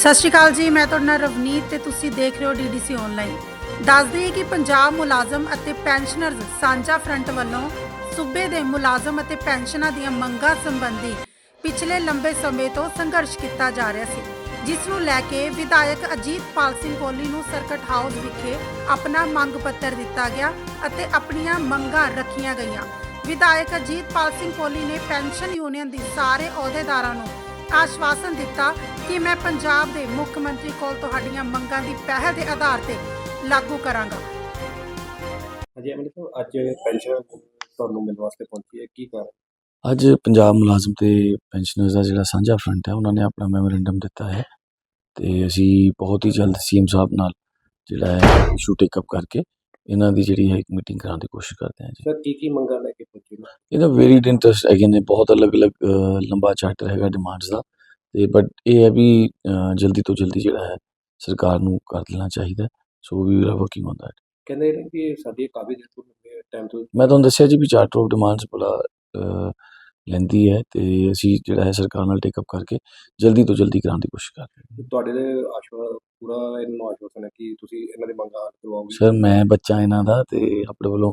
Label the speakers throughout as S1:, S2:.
S1: ਸਤਿ ਸ਼੍ਰੀ ਅਕਾਲ ਜੀ, ਮੈਂ ਤੁਹਾਡਾ ਨਾਲ ਰਵਨੀਤ ਤੇ ਤੁਸੀਂ ਦੇਖ ਰਹੇ ਹੋ ਡੀਡੀਸੀ ਆਨਲਾਈਨ ਦੱਸ ਦਈਏ ਕਿ ਪੰਜਾਬ ਮੁਲਾਜ਼ਮ ਅਤੇ ਪੈਨਸ਼ਨਰਜ਼ ਸਾਂਝਾ ਫਰੰਟ ਵੱਲੋਂ ਸੂਬੇ ਦੇ ਮੁਲਾਜ਼ਮ ਅਤੇ ਪੈਨਸ਼ਨਾਂ ਦੀਆਂ ਮੰਗਾਂ ਸੰਬੰਧੀ ਪਿਛਲੇ ਲੰਬੇ ਸਮੇਂ ਤੋਂ ਸੰਘਰਸ਼ ਕੀਤਾ ਜਾ ਰਿਹਾ ਸੀ, ਜਿਸ ਨੂੰ ਲੈ ਕੇ ਵਿਧਾਇਕ ਅਜੀਤਪਾਲ ਸਿੰਘ ਕੋਲੀ ਨੂੰ ਸਰਕਟ ਹਾਊਸ ਵਿਖੇ ਆਪਣਾ ਮੰਗ ਪੱਤਰ ਦਿੱਤਾ ਗਿਆ ਅਤੇ ਆਪਣੀਆਂ ਮੰਗਾਂ ਰੱਖੀਆਂ ਗਈਆਂ। ਵਿਧਾਇਕ ਅਜੀਤਪਾਲ ਸਿੰਘ ਕੋਲੀ ਨੇ ਪੈਨਸ਼ਨ ਯੂਨੀਅਨ ਦੇ ਸਾਰੇ ਅਹੁਦੇਦਾਰਾਂ ਨੂੰ ਆਸ਼ਵਾਸਨ ਦਿੱਤਾ ਕਿ ਮੈਂ ਪੰਜਾਬ ਦੇ ਮੁੱਖ ਮੰਤਰੀ ਕੋਲ ਤੁਹਾਡੀਆਂ ਮੰਗਾਂ ਦੀ ਪਹਿਲ ਦੇ ਆਧਾਰ ਤੇ ਲਾਗੂ ਕਰਾਂਗਾ।
S2: ਹਾਂਜੀ ਅਮਿਤ ਸਾਹਿਬ ਅੱਜ ਪੈਨਸ਼ਨ ਤੁਹਾਨੂੰ ਮਿਲਣ ਵਾਸਤੇ ਪਹੁੰਚੀ ਹੈ। ਕੀ ਕਰ
S3: ਅੱਜ ਪੰਜਾਬ ਮੁਲਾਜ਼ਮ ਤੇ ਪੈਨਸ਼ਨਰਜ਼ ਦਾ ਜਿਹੜਾ ਸਾਂਝਾ ਫਰੰਟ ਹੈ ਉਹਨਾਂ ਨੇ ਆਪਣਾ ਮੈਮੋਰੈਂਡਮ ਦਿੱਤਾ ਹੈ ਤੇ ਅਸੀਂ ਬਹੁਤ ਹੀ ਜਲਦ ਸੀਐਮ ਸਾਹਿਬ ਨਾਲ ਜਿਹੜਾ ਹੈ ਇਸ਼ੂ ਟੇਕ ਅਪ ਕਰਕੇ ਇਹਨਾਂ ਦੀ ਜਿਹੜੀ ਹੈ ਇੱਕ ਮੀਟਿੰਗ ਕਰਾਉਣ ਦੀ ਕੋਸ਼ਿਸ਼ ਕਰਦੇ ਹਾਂ ਜੀ।
S2: ਸਰ ਕੀ ਕੀ ਮੰਗਾਂ ਲੈ
S3: ਇਹਦਾ ਵੇਰੀਡ ਇੰਟਰਸਟ ਹੈਗੇ ਨੇ ਬਹੁਤ ਅਲੱਗ-ਅਲੱਗ ਲੰਬਾ ਚਾਰਟਰ ਹੈਗਾ ਡਿਮਾਂਡਸ ਦਾ ਤੇ ਬਟ ਇਹ ਹੈ ਵੀ ਜਲਦੀ ਤੋਂ ਜਲਦੀ ਜਿਹੜਾ ਹੈ ਸਰਕਾਰ ਨੂੰ ਕਰ ਦੇਣਾ ਚਾਹੀਦਾ so we are working on that
S2: ਕਹਿੰਦੇ ਨੇ ਕਿ ਸਾਡੀ ਦੇਰ ਤੋਂ ਟਾਈਮ ਤੋਂ
S3: ਮੈਂ ਤੁਹਾਨੂੰ ਦੱਸਿਆ ਜੀ ਵੀ ਚਾਰਟਰ ਆਫ ਡਿਮਾਂਡਸ ਬੜਾ ਲੈਂਦੀ ਹੈ ਤੇ ਅਸੀਂ ਜਿਹੜਾ ਹੈ ਸਰਕਾਰ ਨਾਲ ਟੇਕ ਅਪ ਕਰਕੇ ਜਲਦੀ ਤੋਂ ਜਲਦੀ ਕਰਾਉਣ ਦੀ ਕੋਸ਼ਿਸ਼ ਕਰ ਰਹੇ ਹਾਂ।
S2: ਤੁਹਾਡੇ ਦੇ ਆਸ਼ਵਾ ਪੂਰਾ ਇਹਨਾਂ ਨੂੰ ਆਸ਼ਵਾਸਨ ਹੈ ਕਿ ਤੁਸੀਂ ਇਹਨਾਂ ਦੀ ਮੰਗਾਂ ਹੱਲ ਕਰਵਾਓਗੇ?
S3: ਸਰ ਮੈਂ ਬੱਚਾ ਇਹਨਾਂ ਦਾ ਤੇ ਆਪਣੇ ਵੱਲੋਂ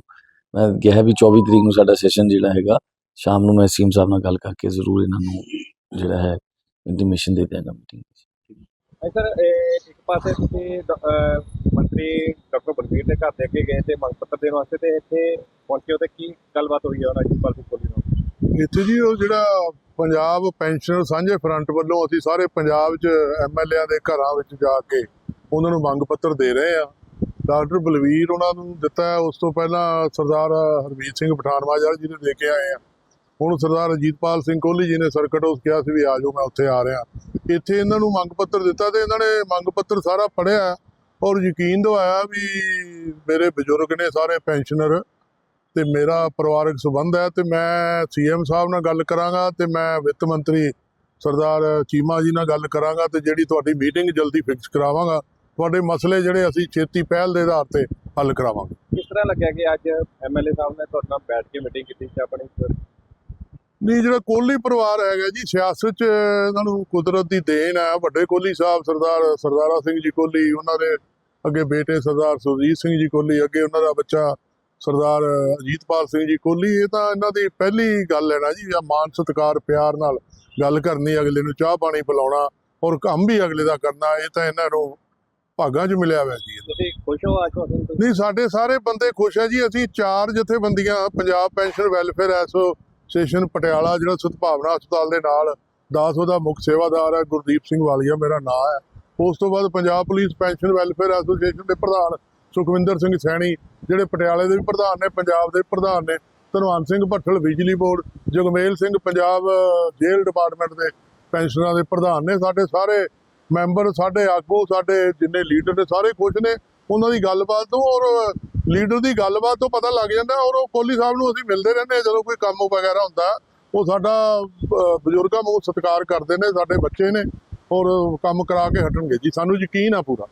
S3: ਮੈਂ ਕਿਹਾ ਵੀ 24 ਤਰੀਕ ਨੂੰ ਸਾਡਾ ਸੈਸ਼ਨ ਜਿਹੜਾ ਹੈਗਾ ਸ਼ਾਮ ਨੂੰ ਮੈਂ ਸੀਐਮ ਸਾਹਿਬ ਨਾਲ ਗੱਲ ਕਰਕੇ ਜ਼ਰੂਰ ਇਹਨਾਂ ਨੂੰ ਜਿਹੜਾ ਹੈ ਇੰਟੀਮੇਸ਼ਨ ਦੇ ਦਿਆਂਗਾ ਮੀਟਿੰਗ
S4: ਸਰ ਇੱਕ ਪਾਸੇ ਤੁਸੀਂ ਮੰਤਰੀ ਡਾਕਟਰ ਬਲਵੀਰ ਦੇ ਘਰ ਦੇ ਅੱਗੇ ਗਏ ਤੇ ਮੰਗ ਪੱਤਰ ਦੇਣ ਵਾਸਤੇ ਤੇ ਇੱਥੇ ਪਹੁੰਚੇ ਤੇ ਕੀ ਗੱਲਬਾਤ ਹੋਈ ਹੈ ਦੀ ਪਾਲਸੀ ਕੋਲੀ ਨਾਲ?
S5: ਇੱਥੇ ਜੀ ਉਹ ਜਿਹੜਾ ਪੰਜਾਬ ਪੈਨਸ਼ਨਰ ਸਾਂਝੇ ਫਰੰਟ ਵੱਲੋਂ ਅਸੀਂ ਸਾਰੇ ਪੰਜਾਬ 'ਚ ਐਮਐਲਏਆਂ ਦੇ ਘਰਾਂ ਵਿੱਚ ਜਾ ਕੇ ਉਹਨਾਂ ਨੂੰ ਮੰਗ ਪੱਤਰ ਦੇ ਰਹੇ ਆ ਡਾਕਟਰ ਬਲਵੀਰ ਉਹਨਾਂ ਨੂੰ ਦਿੱਤਾ ਉਸ ਤੋਂ ਪਹਿਲਾਂ ਸਰਦਾਰ ਹਰਮੀਤ ਸਿੰਘ ਪਠਾਨਵਾਜਾ ਜੀ ਨੇ ਦੇ ਕੇ ਆਏ ਆ ਹੁਣ ਸਰਦਾਰ ਅਜੀਤਪਾਲ ਸਿੰਘ ਕੋਹਲੀ ਜੀ ਨੇ ਸਰਕਟ ਹਾਊਸ ਕਿਹਾ ਸੀ ਵੀ ਆ ਜਾਓ, ਮੈਂ ਉੱਥੇ ਆ ਰਿਹਾ। ਇੱਥੇ ਇਹਨਾਂ ਨੂੰ ਮੰਗ ਪੱਤਰ ਦਿੱਤਾ ਤੇ ਇਹਨਾਂ ਨੇ ਮੰਗ ਪੱਤਰ ਸਾਰਾ ਪੜ੍ਹਿਆ ਔਰ ਯਕੀਨ ਦਿਵਾਇਆ ਵੀ ਮੇਰੇ ਬਜ਼ੁਰਗ ਨੇ ਸਾਰੇ ਪੈਨਸ਼ਨਰ ਤੇ ਮੇਰਾ ਪਰਿਵਾਰਕ ਸੰਬੰਧ ਹੈ ਤੇ ਮੈਂ ਸੀਐਮ ਸਾਹਿਬ ਨਾਲ ਗੱਲ ਕਰਾਂਗਾ ਤੇ ਮੈਂ ਵਿੱਤ ਮੰਤਰੀ ਸਰਦਾਰ ਚੀਮਾ ਜੀ ਨਾਲ ਗੱਲ ਕਰਾਂਗਾ ਤੇ ਜਿਹੜੀ ਤੁਹਾਡੀ ਮੀਟਿੰਗ ਜਲਦੀ ਫਿਕਸ ਕਰਾਵਾਂਗਾ। ਤੁਹਾਡੇ ਮਸਲੇ ਜਿਹੜੇ ਅਸੀਂ ਛੇਤੀ ਪਹਿਲ ਦੇ ਆਧਾਰ ਤੇ ਹੱਲ ਕਰਾਵਾਂਗੇ।
S4: ਕਿਸ ਤਰ੍ਹਾਂ ਲੱਗਿਆ ਕਿ ਅੱਜ ਐਮਐਲਏ ਸਾਹਿਬ ਨੇ ਤੁਹਾਡੇ ਨਾਲ ਬੈਠ ਕੇ ਮੀਟਿੰਗ ਕੀਤੀ ਸੀ ਆਪਣੀ?
S5: ਨਹੀਂ ਜਿਹੜਾ ਕੋਹਲੀ ਪਰਿਵਾਰ ਹੈਗਾ ਜੀ ਸਿਆਸਤ 'ਚ ਇਹਨਾਂ ਨੂੰ ਕੁਦਰਤ ਦੀ ਦੇਣ ਹੈ ਵੱਡੇ ਕੋਹਲੀ ਸਾਹਿਬ ਸਰਦਾਰ ਸਰਦਾਰਾ ਸਿੰਘ ਜੀ ਕੋਹਲੀ ਉਹਨਾਂ ਦੇ ਅੱਗੇ ਬੇਟੇ ਸਰਦਾਰ ਸੁਰਜੀਤ ਸਿੰਘ ਜੀ ਕੋਹਲੀ ਅੱਗੇ ਉਹਨਾਂ ਦਾ ਬੱਚਾ ਸਰਦਾਰ ਅਜੀਤਪਾਲ ਸਿੰਘ ਜੀ ਕੋਹਲੀ। ਇਹ ਤਾਂ ਇਹਨਾਂ ਦੀ ਪਹਿਲੀ ਗੱਲ ਹੈ ਨਾ ਜੀ ਆ ਮਾਨ ਸਤਿਕਾਰ ਪਿਆਰ ਨਾਲ ਗੱਲ ਕਰਨੀ ਅਗਲੇ ਨੂੰ ਚਾਹ ਪਾਣੀ ਪਿਲਾਉਣਾ ਔਰ ਕੰਮ ਵੀ ਅਗਲੇ ਦਾ ਕਰਨਾ ਇਹ ਤਾਂ ਇਹਨਾਂ ਨੂੰ ਭਾਗਾਂ 'ਚ ਮਿਲਿਆ ਹੋਇਆ ਜੀ।
S4: ਤੁਸੀਂ ਖੁਸ਼ ਹੋ ਆਸ਼ਵਾਸਨ ਤੋਂ
S5: ਨਹੀਂ ਸਾਡੇ ਸਾਰੇ ਬੰਦੇ ਖੁਸ਼ ਹੈ ਜੀ। ਅਸੀਂ ਚਾਰ ਜਥੇਬੰਦੀਆਂ Punjab pension welfare association Patiala ਜਿਹੜਾ ਸਦਭਾਵਨਾ ਹਸਪਤਾਲ ਦੇ ਨਾਲ ਦਾਸ ਉਹਦਾ ਮੁੱਖ ਸੇਵਾਦਾਰ ਹੈ ਗੁਰਦੀਪ ਸਿੰਘ ਵਾਲੀਆ ਮੇਰਾ ਨਾਮ ਹੈ ਉਸ ਤੋਂ ਬਾਅਦ Punjab police pension welfare association ਦੇ ਪ੍ਰਧਾਨ ਸੁਖਵਿੰਦਰ ਸਿੰਘ ਸੈਣੀ ਜਿਹੜੇ ਪਟਿਆਲੇ ਦੇ ਵੀ ਪ੍ਰਧਾਨ ਨੇ ਪੰਜਾਬ ਦੇ ਪ੍ਰਧਾਨ ਨੇ ਧਨਵੰਤ ਸਿੰਘ ਭੱਠਲ ਬਿਜਲੀ ਬੋਰਡ ਜਗਮੇਲ ਸਿੰਘ ਪੰਜਾਬ ਜੇਲ੍ਹ ਡਿਪਾਰਟਮੈਂਟ ਦੇ ਪੈਨਸ਼ਨਰਾਂ ਦੇ ਪ੍ਰਧਾਨ ਨੇ ਸਾਡੇ ਸਾਰੇ ਮੈਂਬਰ ਸਾਡੇ ਆਗੂ, ਸਾਡੇ ਜਿੰਨੇ ਲੀਡਰ ਨੇ ਸਾਰੇ ਖੁਸ਼ ਨੇ। ਉਹਨਾਂ ਦੀ ਗੱਲਬਾਤ ਤੋਂ ਔਰ ਲੀਡਰ ਦੀ ਗੱਲਬਾਤ ਤੋਂ ਪਤਾ ਲੱਗ ਜਾਂਦਾ ਔਰ ਉਹ ਕੋਹਲੀ ਸਾਹਿਬ ਨੂੰ ਅਸੀਂ ਮਿਲਦੇ ਰਹਿੰਦੇ ਹਾਂ ਜਦੋਂ ਕੋਈ ਕੰਮ ਵਗੈਰਾ ਹੁੰਦਾ। ਉਹ ਸਾਡਾ ਬਜ਼ੁਰਗਾਂ ਨੂੰ ਸਤਿਕਾਰ ਕਰਦੇ ਨੇ, ਸਾਡੇ ਬੱਚੇ ਨੇ ਔਰ ਕੰਮ ਕਰਾ ਕੇ ਹਟਣਗੇ। ਜੀ, ਸਾਨੂੰ ਯਕੀਨ ਆ ਪੂਰਾ।